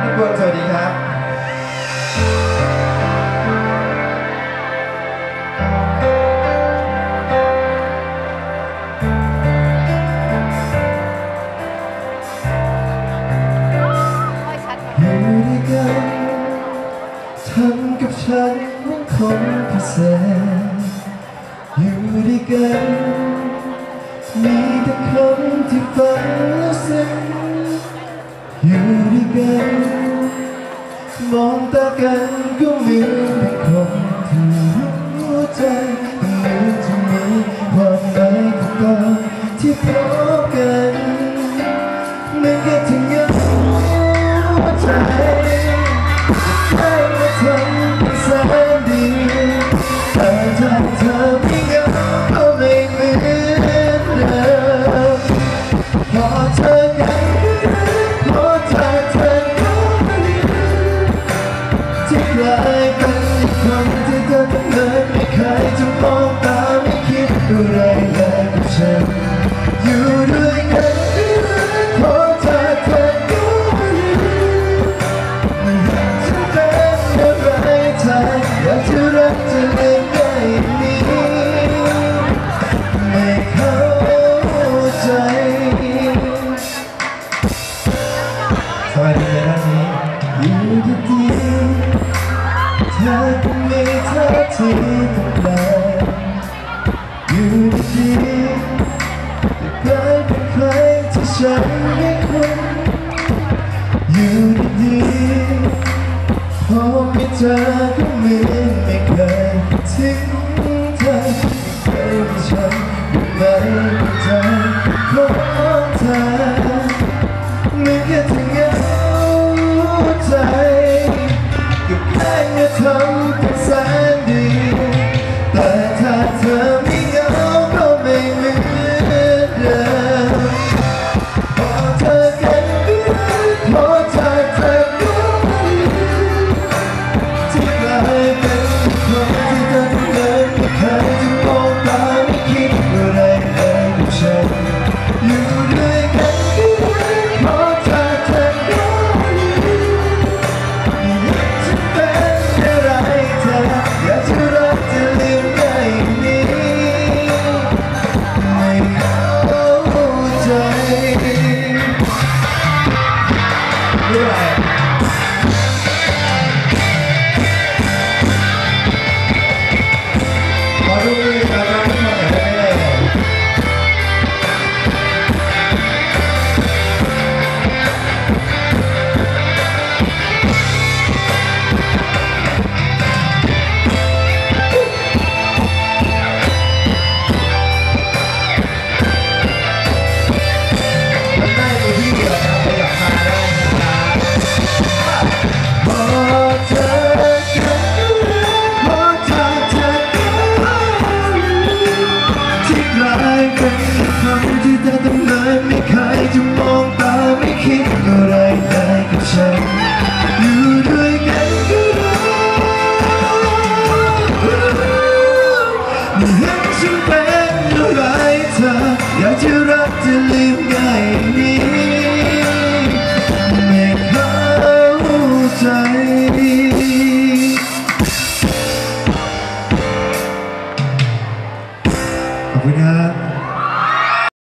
พี่พวสวัสดีครับทำกับฉันมันคนพิเศษอยู่ด้วยกันมีแต่คำที่ฟังแล้วซึ้ง อยู่ด้วยกันมองตากันก็มือนเป็นคนที่รู้ใจเหมือนจะมีความหมายกับตอนที่พบกันเหมือนกับที่เหงาหัวใจให้มาทำเป็นแสนดี คิดอะไรเลยกับฉันอยู่ด้วยกันเพราะเธอเธอก็รู้ฉันเป็นอะไรเธออยากจะรักจะเล่นได้นี้ไม่เข้าใจสวัสดีนด้านนี้อยู่ดีๆเธอก็มีท่าที่ ดีๆจะกลายเป็นใครที่ฉันไม่คุ้นอยู่ดีๆพอไม่เจอก็เหมือนไม่เคยทิ้งเธอไม่เคยมีฉันอยู่ในใจของเธอเหมือนแค่ที่เหงาใจกับแค่เมื่อ รักจะลืมง่ายนี้